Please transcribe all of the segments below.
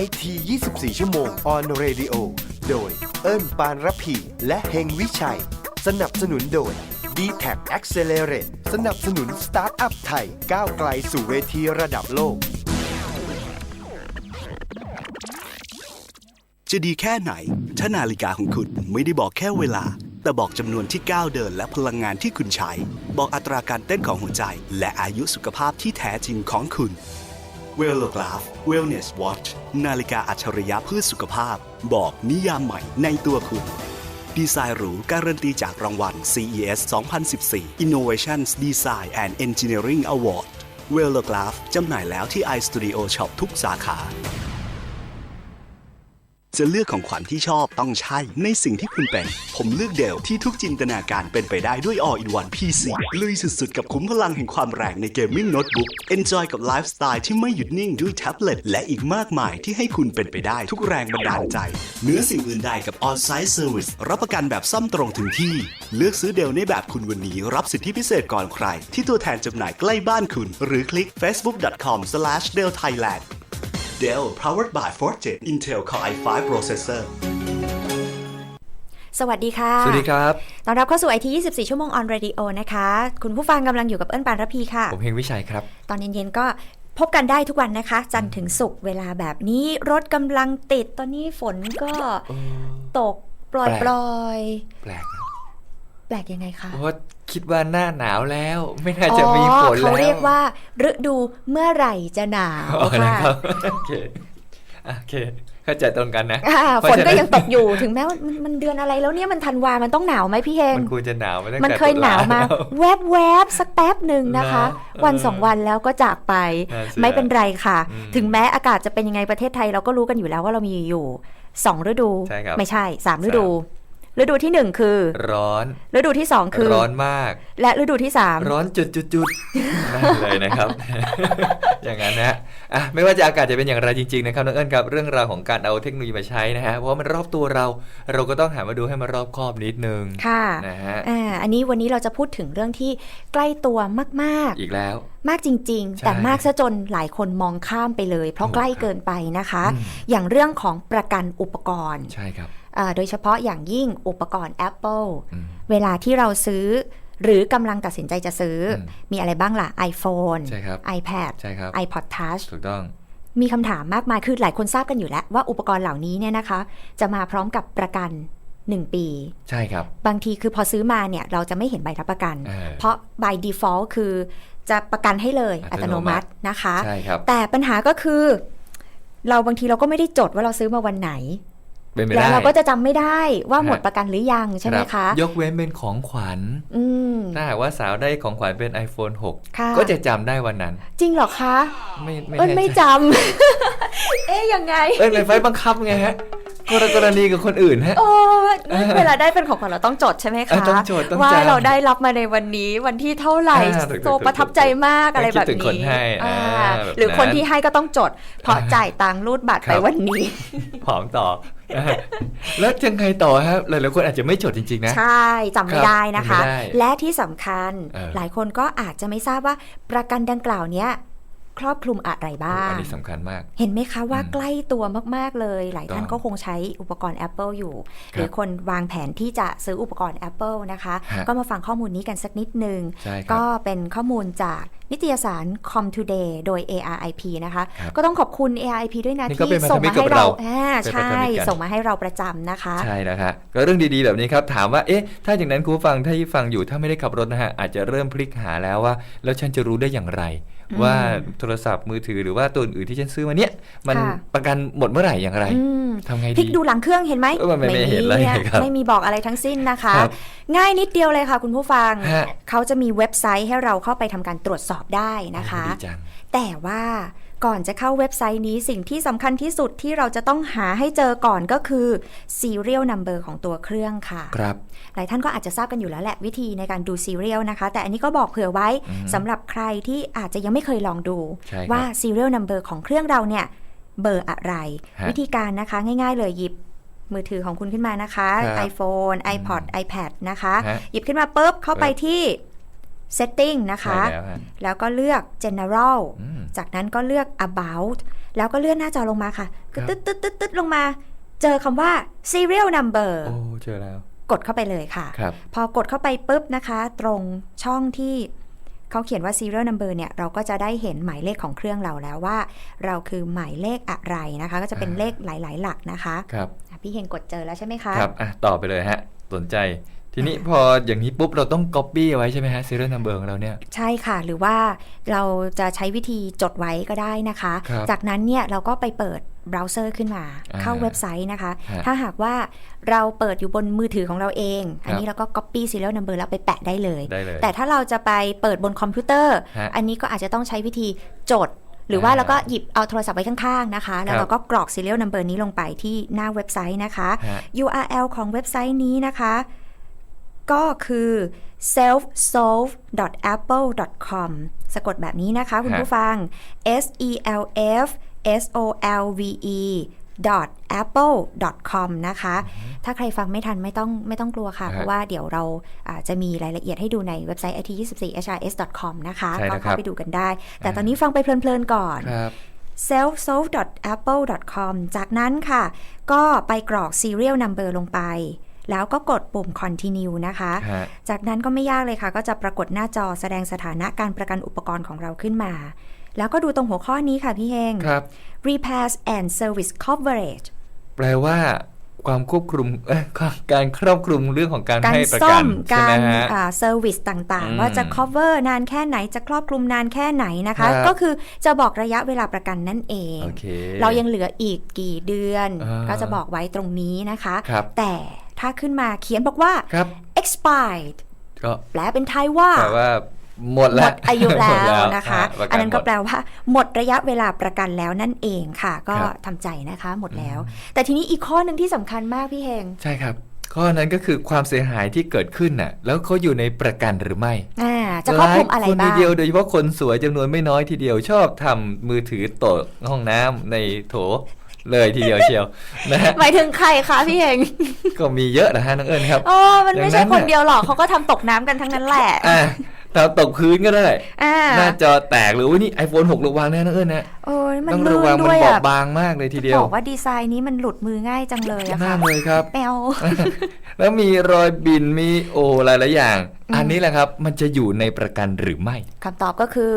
IT 24 ชั่วโมง on radio โดยเอิ้นปานรพี และเฮงวิชัย สนับสนุนโดย d t a c Accelerate สนับสนุนสตาร์ทอัพไทย ก้าวไกลสู่เวทีระดับโลก จะดีแค่ไหน ถ้านาฬิกาของคุณไม่ได้บอกแค่เวลา แต่บอกจำนวนที่ก้าวเดินและพลังงานที่คุณใช้ บอกอัตราการเต้นของหัวใจ และอายุสุขภาพที่แท้จริงของคุณ w e l l o g r a p h Wellness Watch นาฬิกาอัจฉริยะเพื่อสุขภาพ บอกนิยามใหม่ในตัวคุณ ดีไซน์หรูการันตีจากรางวัล CES 2014 Innovations Design and Engineering Award w e l l o g r a p h จำหน่ายแล้วที่ iStudio Shop ทุกสาขา จะเลือกของขวัญที่ชอบต้องใช่ในสิ่งที่คุณเป็น ผมเลือกเดลที่ทุกจินตนาการเป็นไปได้ด้วย All in One PC ลุยสุดๆ กับคุ้มพลังแห่งความแรงในเกมมิ่งโน้ตบุ๊ก Enjoy กับไลฟ์สไตล์ที่ไม่หยุดนิ่งด้วยแท็บเล็ตและอีกมากมายที่ให้คุณเป็นไปได้ทุกแรงบันดาลใจเหนื้อสิ่งอื่นใดกับ On-Site Service รับประกันแบบซ่อมตรงถึงที่ เลือกซื้อเดลในแบบคุณวันนี้ รับสิทธิพิเศษก่อนใคร ที่ตัวแทนจำหน่ายใกล้บ้านคุณ หรือคลิก facebook.com/delthailand Dell powered by 4th Intel Core i5 processor สวัสดีค่ะ สวัสดีครับ ต้อนรับเข้าสู่ IT 24 ชั่วโมง on radio นะคะ คุณผู้ฟังกำลังอยู่กับเอิ้นปานระพีค่ะ ผมเฮงวิชัยครับ ตอนเย็นๆก็พบกันได้ทุกวันนะคะ จันทร์ถึงศุกร์เวลาแบบนี้ รถกำลังติดตอนนี้ฝนก็ตกปล่อยแปปลกล่อยแปลกนะแปลกยังไงคะเพราะว่าคิดว่าหน้าหนาวแล้ว ไม่น่าจะมีฝนอ๋อแล้วเขาเรียกว่า ฤดูเมื่อไหร่จะหนาวอ๋อค่ะนะครับโอเคอะโอเคเข้าใจตรงกันนะอ่าเพราะฝนฉะก็ยังตกอยู่ถึงแม้ว่ามันมันเดือนอะไรแล้วเนี่ยมันธันวา มันต้องหนาวไหมพี่เฮงมันควรจะหนาวมาตั้งแต่มันเคยหนาวมาตุลแวบแวบๆสักแป๊บหนึ่งนะคะนะเออวันสองวันแล้วก็จากไปน่าเสียไม่เป็นไรค่ะอืมถึงแม้อากาศจะเป็นยังไงประเทศไทยเราก็รู้กันอยู่แล้วว่าเรามีอยู่สองฤดูใช่ครับไม่ใช่สามฤดู ฤดูที่หนึ่งคือ ร้อน ฤดูที่สองคือ ร้อนมาก และฤดูที่สามร้อนจุดจุดจุดนั่นเลยนะครับ อย่างนั้นนะอะไม่ว่าจะอากาศจะเป็นอย่างไรจริงๆนะครับน้องเอิญครับเรื่องราวของการเอาเทคโนโลยีมาใช้นะฮะเพราะว่ามันรอบตัวเรา เราก็ต้องหามาดูให้มันรอบคอบนิดนึงค่ะนะฮะอ่าอันนี้วันนี้เราจะพูดถึงเรื่องที่ใกล้ตัวมากอีกแล้วๆมากจริงๆใช่แต่มากซะจนหลายคนมองข้ามไปเลย เพราะโอ้ใกล้เกินไปนะคะอืมอย่างเรื่องของประกันอุปกรณ์ใช่ครับอ่า โดยเฉพาะอย่างยิ่งอุปกรณ์ Apple อืมเวลาที่เราซื้อหรือกำลังตัดสินใจจะซื้ออมมีอะไรบ้างล่ะ iPhone ใช่ครับ iPad ใช่ครับ iPod Touch ถูกต้อง มีคำถามมากมายคือหลายคนทราบกันอยู่แล้ว ว่าอุปกรณ์เหล่านี้เนี่ยนะคะ จะมาพร้อมกับประกัน 1 ปี ใช่ครับ บางทีคือพอซื้อมาเนี่ย เราจะไม่เห็นใบรับประกัน เออ เพราะ by default คือจะประกันให้เลยอัอัตตโนโนมัมัติ ตินะคะ ใช่ครับ แต่ปัญหาก็คือ เราบางทีเราก็ไม่ได้จดว่าเราซื้อมาวันไหน เป็นไปแล้ได้วเราก็จะจำไม่ได้ว่าหมดฮะประกันหรือยังใช่ไหมรับคะ ยกเว้นเป็นของขวัญอืมถ้าหากว่าสาวได้ของขวัญเป็น iPhone ค่ะ6ก็จะจำได้วันนั้น จริงเหรอคะ ไม่ไม่เอ้ยแน่ไม่ใจจำเอ๊ยยังไง เอ้ยเป็นไฟบังคับไงฮะกรกรณีกับคนอื่นฮะโอ้เวลาได้เป็นของขวัญเราต้องจดใช่ไหมเออคะต้องจดต้องว่าจำเราได้รับมาในวันนี้วันที่เท่าไหร่อ่าถูกๆโซประทับใจมากอะไรคิดแบบถึงคนนี้ให้อ่าอ่าแบบหรือคนนั้นที่ให้ก็ต้องจด เพราะจ่ายตังค์รูดบัตรครัไปบวันนี้ผอมต่อ แล้วยังไงต่อครับหลายๆคนอาจจะไม่จดจริง ๆ นะ ใช่จำไม่ได้นะคะจำไม่ได้และที่สำคัญเออหลายคนก็อาจจะไม่ทราบว่าประกันดังกล่าวเนี้ยครอบคลุมอะไรบ้าง อันนี้สำคัญมาก เห็นไหมคะว่าอืมใกล้ตัวมาก ๆ เลย หลายท่านต้องก็คงใช้อุปกรณ์ Apple อยู่ครับหรือคนวางแผนที่จะซื้ออุปกรณ์ Apple นะคะฮะก็มาฟังข้อมูลนี้กันสักนิดหนึ่งใช่ครับก็เป็นข้อมูลจาก นิตยสาร Com Today โดย ARIP นะคะครับก็ต้องขอบคุณ ARIP ด้วยนะนี่ก็ที่เป็นพันธส่งมิตมารให้กับเราเราอ่าเป็นพันธใช่มิตรกันส่งมาให้เราประจำนะคะ ใช่แล้วครับก็เรื่องดีๆแบบนี้ครับถามว่าเอ๊ะถ้าอย่างนั้นคุณผู้ฟังถ้าที่ฟังอยู่ถ้าไม่ได้ขับรถนะฮะอาจจะเริ่มพลิกหาแล้วว่า แล้วฉันจะรู้ได้อย่างไรอืมว่าโทรศัพท์มือถือหรือว่าตัวอื่นที่ฉันซื้อมาเนี้ยมันค่ะประกันหมดเมื่อไหร่อย่างไรอืม ทำไงพลิดีกดูหลังเครื่องเห็นไหมเออมันไม่ไม่เห็นเลยอะครับไม่มีบอกอะไรทั้งสิ้นนะคะครับง่ายนิดเดียวเลยค่ะ คุณผู้ฟัง ฮะ เขาจะมีเว็บไซต์ให้เราเข้าไปทำการตรวจสอบได้นะคะดีจัง แต่ว่าก่อนจะเข้าเว็บไซต์นี้สิ่งที่สำคัญที่สุดที่เราจะต้องหาให้เจอก่อนก็คือ serial number ของตัวเครื่องค่ะ ครับ หลายท่านก็อาจจะทราบกันอยู่แล้วแหละวิธีในการดู serial นะคะ แต่อันนี้ก็บอกเผื่อไว้อืมสำหรับใครที่อาจจะยังไม่เคยลองดู ใช่ครับ ว่า serial number ของเครื่องเราเนี่ย เบอร์อะไรฮะวิธีการนะคะง่ายๆ เลยหยิบมือถือของคุณขึ้นมานะคะครับ iPhone iPod iPad นะคะฮะหยิบขึ้นมาปุ๊บเข้าไปที่ setting นะคะใช่แล้วฮะแล้วก็เลือก general อืมจากนั้นก็เลือก about แล้วก็เลื่อนหน้าจอลงมาค่ะครับตึ๊ดตึ๊ดตึ๊ดตึ๊ดลงมา เจอคำว่า serial number โอ้เจอแล้ว กดเข้าไปเลยค่ะครับพอกดเข้าไปปุ๊บนะคะ ตรงช่องที่ เขาเขียนว่า serial number เนี่ยเราก็จะได้เห็นหมายเลขของเครื่องเราแล้วว่า เราคือหมายเลขอะไรนะคะ ก็จะเป็นอ่าเลขหลาย ๆ หลักนะคะครับอะพี่เฮงกดเจอแล้วใช่ไหมคะครับอะต่อไปเลยฮะสนใจทีนี้พออย่างนี้ปุ๊บเราต้อง copy เอาไว้ใช่ไหมฮะ serial number ของเราเนี่ย ใช่ค่ะ หรือว่าเราจะใช้วิธีจดไว้ก็ได้นะคะครับจากนั้นเนี่ยเราก็ไปเปิด เบราว์เซอร์ขึ้นมาอ่าเข้าเว็บไซต์นะคะฮะถ้าหากว่าเราเปิดอยู่บนมือถือของเราเอง อันนี้ครับเราก็ copy serial number แล้วไปแปะได้เลยได้เลยแต่ถ้าเราจะไปเปิดบนคอมพิวเตอร์ฮะอันนี้ก็อาจจะต้องใช้วิธีจด หรือว่าอ่าเราก็หยิบเอาโทรศัพท์ไว้ข้างๆนะคะ แล้วครับเราก็กรอก serial number นี้ลงไปที่หน้าเว็บไซต์นะคะฮะ URL ของเว็บไซต์นี้นะคะ ก็คือ selfsolve.apple.com สะกดแบบนี้นะคะคุณฮะผู้ฟัง s e l f s o l v e apple.com นะคะ ถ้าใครฟังไม่ทันไม่ต้องไม่ต้องกลัวค่ะฮะเพราะว่าเดี๋ยวเราอ่าจะมีรายละเอียดให้ดูในเว็บไซต์ it24hrs.com นะคะใช่ก็นะครัเข้าบไปดูกันได้ แต่อ่าตอนนี้ฟังไปเพลินๆก่อนครับ selfsolve.apple.com จากนั้นค่ะ ก็ไปกรอก serial number ลงไป แล้วก็กดปุ่ม continue นะคะฮะจากนั้นก็ไม่ยากเลยค่ะ ก็จะปรากฏหน้าจอแสดงสถานะการประกันอุปกรณ์ของเราขึ้นมา แล้วก็ดูตรงหัวข้อนี้ค่ะพี่เฮง ครับ repairs and service coverage แปลว่าความควบคุมเอ้ยการครอบคลุมเรื่องของการการให้ประซ่กัอนมใช่ไหกามรฮะอ่า service ต่างอืมๆ ว่าจะ cover นานแค่ไหนจะครอบคลุมนานแค่ไหนนะคะ ครับ ก็คือจะบอกระยะเวลาประกันนั่นเอง โอเค เรายังเหลืออีกกี่เดือน อ่า ก็จะบอกไว้ตรงนี้นะคะ ครับ แต่ถ้าขึ้นมาเขียนบอกว่า ครับ expired ก็แปลเป็นไทยว่า แปลว่า หมดหมแล้วดอายุแล้หมดวนะคะฮประอันนั้นก็หมดแปลว่า หมดระยะเวลาประกันแล้วนั่นเองค่ะ ก็ครับทำใจนะคะ หมดแล้ว แต่ทีนี้อีกข้อหนึ่งที่สำคัญมากพี่เฮงใช่ครับข้อนั้นก็คือความเสียหายที่เกิดขึ้นน่ะ แล้วเขาอยู่ในประกันหรือไม่อ่าจะครอบคลุมอะไรหลายคนบ้าทีงเดียวโดยเฉพาะคนสวยจำนวนไม่น้อยทีเดียวชอบทำมือถือตกห้องน้ำในโถเลยทีเดียวเชียวนะฮะหมายถึงใครคะพี่เฮงก็มีเยอะนะฮะน้องเอิญครับโอ้มันไม่ใช่อย่างนั้นคนน่ะเดียวหรอกเขาก็ทำตกน้ำกันทั้งนั้นแหละ อะทำตกพื้นก็ได้ อ่าหน้าจอแตกหรือว่านี่ iPhone 6 ระวังนะน้องเอิญนะโอ้ยมันต้องลื่ระวังนมัด้วยบออะบบางมากเลยทีเดียวบอกว่าดีไซน์นี้มันหลุดมือง่ายจังเลยอะน่าค่ะเลยครับแปลวแล้วมีรอยบินมีโอ้หลายๆอย่าง อันนี้แหละครับ มันจะอยู่ในประกันหรือไม่ คำตอบก็คือ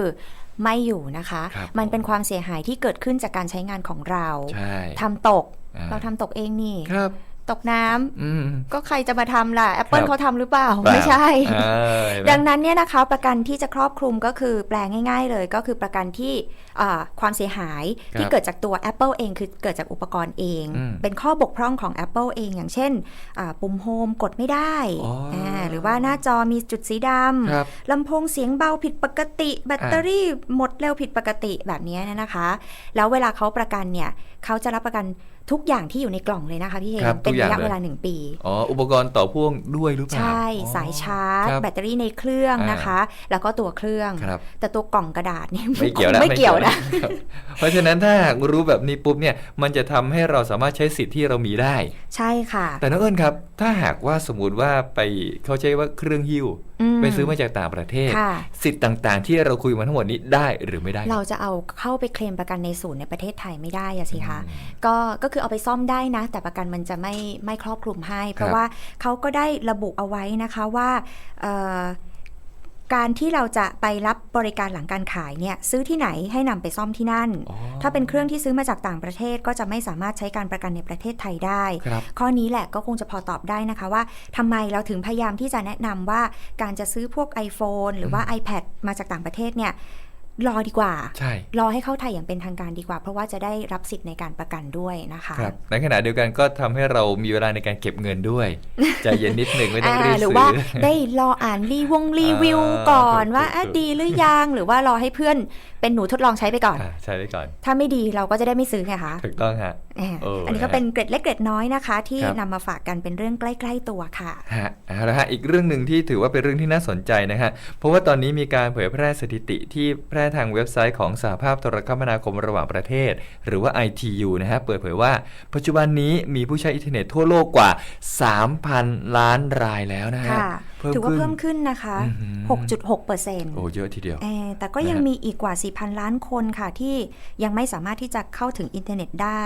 ไม่อยู่นะคะ ครับ มันเป็นความเสียหายที่เกิดขึ้นจากการใช้งานของเราใช่ ทำตก อ่า เราทำตกเองนี่ ครับ ตกน้ำอืมก็ใครจะมาทำล่ะ Apple ครับเขาทำหรือเปล่าเปล่า ไม่ใช่เออเห็นไหมดังนั้นเนี่ยนะคะประกันที่จะครอบคลุมก็คือแปลง่าย ๆ เลยก็คือประกันที่อ่าความเสียหายที่ครับเกิดจากตัว Apple เองคือเกิดจากอุปกรณ์เองอืมเป็นข้อบกพร่องของ Apple เอง อย่างเช่นอ่าปุ่มโฮมกดไม่ได้อ๋ออ่าหรือว่าหน้าจอมีจุดสีดครับำลำโพงเสียงเบาผิดปกติ แบตเตอรี่หมดเร็วผิดปกติแบบนี้เนยนะคะ แล้วเวลาเขาประกันเนี่ยเขาจะรับประกัน ทุกอย่างที่อยู่ในกล่องเลยนะคะพี่เฮงครับเป็นทุกอย่าระงยะเลยเวลาหนึ่งปี อ๋อ อุปกรณ์ต่อพ่วงด้วยหรือเปล่า ใช่อ๋อสายชาร์จครับแบตเตอรี่ในเครื่องนะคะ แล้วก็ตัวเครื่องครับแต่ตัวกล่องกระดาษเนี่ยไม่เกี่ยวนะไม่เกี่ยวนะครับเพราะฉะนั้นถ้าหากรู้แบบนี้ปุ๊บเนี่ย มันจะทำให้เราสามารถใช้สิทธิ์ที่เรามีได้ ใช่ค่ะ แต่น้องเอิญครับ ถ้าหากว่าสมมติว่าไปเขาใช้ว่าเครื่องหิ้วมไปซื้อมาจากต่างประเทศค่ะสิทธิ์ต่างๆ ที่เราคุยมาทั้งหมดนี้ได้หรือไม่ได้ เราจะเอาเข้าไปเคลมประกันในศูนย์ในประเทศไทยไม่ได้อะสิคะก็ก็คือเอาไปซ่อมได้นะ แต่ประกันมันจะไม่ไม่ครอบคลุมให้ เพราะครับว่าเขาก็ได้ระบุเอาไว้นะคะว่าเอ่อ การที่เราจะไปรับบริการหลังการขายเนี่ยซื้อที่ไหนให้นำไปซ่อมที่นั่นอ๋อถ้าเป็นเครื่องที่ซื้อมาจากต่างประเทศก็จะไม่สามารถใช้การประกันในประเทศไทยได้ครับข้อนี้แหละก็คงจะพอตอบได้นะคะว่าทำไมเราถึงพยายามที่จะแนะนำว่าการจะซื้อพวก iPhone หรือว่า iPad มาจากต่างประเทศเนี่ย รอดีกว่า ใช่ รอให้เข้าไทยอย่างเป็นทางการดีกว่า เพราะว่าจะได้รับสิทธิ์ในการประกันด้วยนะคะครับในขณะเดียวกันก็ทำให้เรามีเวลาในการเก็บเงินด้วยใจเย็นนิดหนึ่งไม่ต้องอ่ารีบหรือซื้ว่าอได้รออ่านรีวงรีวิวอ่าก่อนถูกว่าถูกอะถูกดีหรือยังหรือว่ารอให้เพื่อนเป็นหนูทดลองใช้ไปก่อนอ่าใช่ไว้ก่อน ถ้าไม่ดีเราก็จะได้ไม่ซื้อไงคะถูกต้องฮะอ่าเอออัอันนี้ก็เป็นเกร็ดเล็กเกร็ดน้อยนะคะ ที่ครับนำมาฝากกันเป็นเรื่องใกล้ ๆตัวค่ะฮะเอาละฮะอีกเรื่องหนึ่งที่ถือว่าเป็นเรื่องที่น่าสนใจนะฮะเพราะว่าตอนนี้มีการเผยแพร่สถิติที่แพร่ทางเว็บไซต์ของสหภาพโทรคมนาคมระหว่างประเทศ หรือว่า ITU นะฮะเปิดเผยว่า ปัจจุบันนี้มีผู้ใช้อินเทอร์เน็ตทั่วโลกกว่า 3,000 ล้านรายแล้วนะฮะค่ะเพเพิ่ม ถือว่าขึ้นเพิ่มขึ้นนะคะอื้อหือ6.6เปอร์เซ็นต์โอ้เยอะทีเดียว แต่ก็ยังนะฮะมีอีกกว่า 4,000 ล้านคนค่ะ ที่ยังไม่สามารถที่จะเข้าถึงอินเทอร์เน็ตได้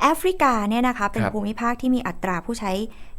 แอฟริกาเนี่ยนะคะ เป็นครับภูมิภาคที่มีอัตราผู้ใช้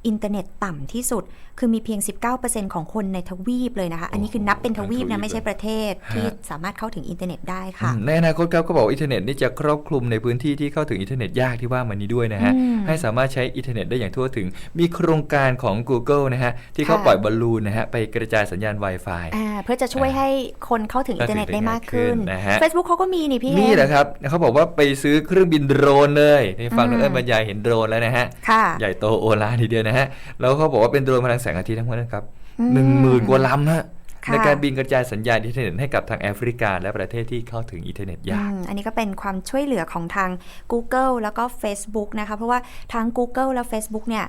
อินเทอร์เน็ตต่ำที่สุด คือมีเพียง 19%ของคนในทวีปเลยนะคะ อันนี้คือนับเป็นทวีปนะ ไม่ใช่ประเทศที่สามารถเข้าถึงอินเทอร์เน็ตได้ค่ะอืมในอนาคตครับก็บอกว่าอินเทอร์เน็ตนี่จะครอบคลุมในพื้นที่ที่เข้าถึงอินเทอร์เน็ตยากที่ว่ามานี้ด้วยนะฮะอืมให้สามารถใช้อินเทอร์เน็ตได้อย่างทั่วถึง มีโครงการของ Google นะฮะที่เขาค่ะปล่อยบอลลูนนะฮะไปกระจายสัญญาณ Wi-Fi อ่าเพื่อจะช่วยให้คนเข้าถึงอินเทอร์เน็ตได้มากขึ้นเข้าถึงได้ง่ายขึ้นนะฮะ Facebook เขาก็มีนี่พี่นี่เอ็มแหละครับเขาบอกว่าไปซื้อเครื่องบินโดรนเลยนี่ฟังอืมน้องเอิญบรรยายเห็นโดรนแล้วนะฮะค่ะใหญ่โตโอฬารทีเดียวนะฮะ แล้วเขาบอกว่าเป็นโดรนพลังแสงอาทิตย์ทั้งหมดนะครับอืมหนึ่งหมื่นกว่าลำฮะค่ะในการบินกระจายสัญญาณอินเทอร์เน็ตให้กับทางแอฟริกา และประเทศที่เข้าถึงอินเทอร์เน็ตยากอืมอันนี้ก็เป็นความช่วยเหลือของทาง Google แล้วก็ Facebook นะคะ เพราะว่าทั้ง Google และ Facebook เนี่ย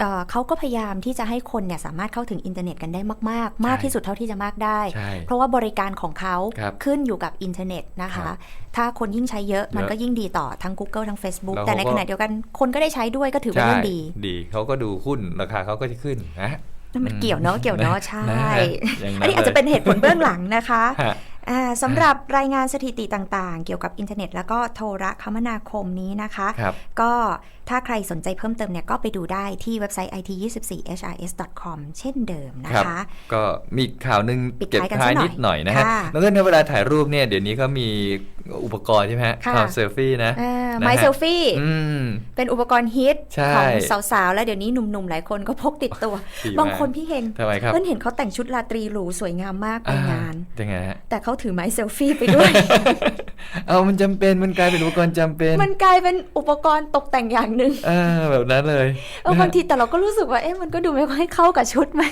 เอ่อเขาก็พยายามที่จะให้คนเนี่ยสามารถเข้าถึงอินเทอร์เน็ตกันได้มาก ๆ มากที่สุดเท่าที่จะมากได้ใช่เพราะว่าบริการของเขาครับขึ้นอยู่กับอินเทอร์เน็ตนะครัคะบถ้าคนยิ่งใช้เยอะมันเยอะก็ยิ่งดีต่อทั้ง Google ทั้ง Facebook แล้วแต่ในเขาก็ขณะเดียวกันคนก็ได้ใช้ด้วยก็ถือว่าใช่เรื่องดี ดีเขาก็ดูหุ้นราคาเขาก็จะขึ้นนะนั่นมันเกี่ยวเนาะเกี่ยวเนาะใช่นะฮะอย่างนั้นอันนี้อาจจะเป็นเหตุผลเบื้องหลังนะคะฮะอ่าสำหรับรายงานสถิติต่างๆ เกี่ยวกับอินเทอร์เน็ต แล้วก็โทรคมนาคมนี้นะคะครับก็ ถ้าใครสนใจเพิ่มเติมเนี่ยก็ไปดูได้ที่เว็บไซต์ it24hrs.com เช่นเดิมนะครับคะก็มีข่าวหนึ่งปิดเก็บท้ายกันท้ายสักหน่อยนิดหน่อยนะฮะค่ะน้องเอิญครับเวลาถ่ายรูปเนี่ยเดี๋ยวนี้เขามีอุปกรณ์ใช่ไหมฮะค่ะข่าวเซลฟี่นะอ่านะไมฮะเซลฟี่อืมเป็นอุปกรณ์ฮิตใช่ของสาวๆ แล้วเดี๋ยวนี้หนุ่มๆ หลายคนก็พกติดตัวดีมากบางคนพี่เห็นทำไมครับเพิ่นเห็นเขาแต่งชุดราตรีหรูสวยงามมากไปงานอ่ยังไงฮะแต่เขาถือไม้เซลฟี่ไปด้วย เอามันจำเป็นมันกลายเป็นอุปกรณ์จำเป็น มันกลายเป็นอุปกรณ์ตกแต่งอย่างหนึ่งเออแบบนั้นเลยเออบางทีแต่เราก็รู้สึกว่าเอ๊ะมันก็ดูไม่ค่อยเข้ากับชุดไหม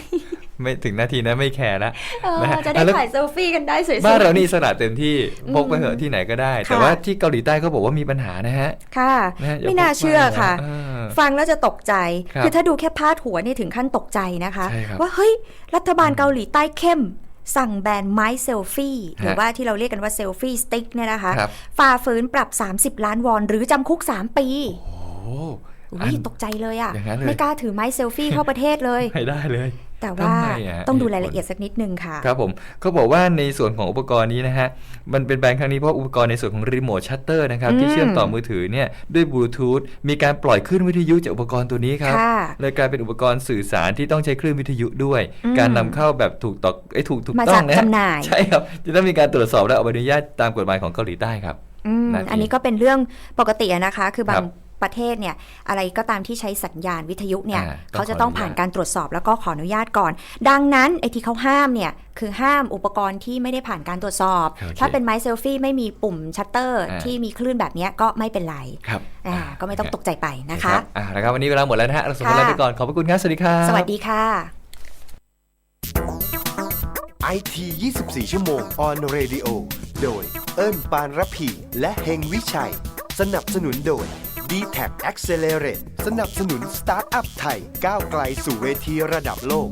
ไม่ถึงนาทีนะไม่แคร์ละเออนะฮะจะได้อะแล้วถ่ายเซลฟี่กันได้สวยๆบ้านเรานี่อิสระเต็มที่พกไปเหอะที่ไหนก็ได้ แต่ค่ะว่าที่เกาหลีใต้เขาบอกว่ามีปัญหานะฮะ ค่ะนะฮะอย่ไม่น่าพกเชื่อไปนค่ะเออฟังแล้วจะตกใจครับคือถ้าดูแค่พาดหัวนี่ถึงขั้นตกใจนะคะใช่ครับว่าเฮ้ยรัฐบาลเกาหลีใต้เข้ม สั่งแบนไม้เซลฟี่หรือฮะว่าที่เราเรียกกันว่าเซลฟี่สติ๊กเนี่ยนะคะครับฝ่าฝืนปรับ 30 ล้านวอน หรือจำคุก 3 ปีโอ้โหอุ้ยตกใจเลยอะอย่างนั้นเลยไม่กล้าถือไม้เซลฟี่เข้าประเทศเลย ไม่ได้เลย แต่ว่าทำไมอะต้องดูเหตุผลรายละเอียดสักนิดนึงค่ะ ครับผมเขาบอกว่าในส่วนของอุปกรณ์นี้นะฮะ มันเป็นแบรนด์ครั้งนี้เพราะอุปกรณ์ในส่วนของรีโมทชัตเตอร์นะครับอืมที่เชื่อมต่อมือถือเนี่ยด้วยบลูทูธมีการปล่อยคลื่นวิทยุจากอุปกรณ์ตัวนี้ครับค่ะเลยกลายเป็นอุปกรณ์สื่อสารที่ต้องใช้คลื่นวิทยุด้วยอืมการนำเข้าแบบถูกต่อไอ้ยถูกถูกมาต้อจางกนะจำหน่ายใช่ครับจะต้องมีการตรวจสอบและอนุญาตตามกฎหมายของเกาหลีใต้ครับอืมนั่นเองอันนี้ก็เป็นเรื่องปกติอะนะคะ คือบาครังบ ประเทศเนี่ยอะไรก็ตามที่ใช้สัญญาณวิทยุเนี่ยอ่าต้องเขาจะต้องขออนุญาตผ่านการตรวจสอบแล้วก็ขออนุญาตก่อน ดังนั้นไอ้ที่เขาห้ามเนี่ยคือห้ามอุปกรณ์ที่ไม่ได้ผ่านการตรวจสอบโอเคถ้าเป็นไม้เซลฟี่ไม่มีปุ่มชัตเตอร์อ่าที่มีคลื่นแบบเนี้ยก็ไม่เป็นไรครับอ่าก็ไม่ต้องตกใจไปนะคะรับอ่าแล้วครับวันนี้เวลาหมดแล้วนะฮะเราส่งกันค่ะลาไปก่อนขอบพระคุณครับสวัสดีครับสวัสดีค่ะ IT 24 ชั่วโมง on radio โดย เอิ้นปานระพี และเฮงวิชัย สนับสนุนโดย d t a c Accelerate สนับสนุนสตาร์ทอัพไทย ก้าวไกลสู่เวทีระดับโลก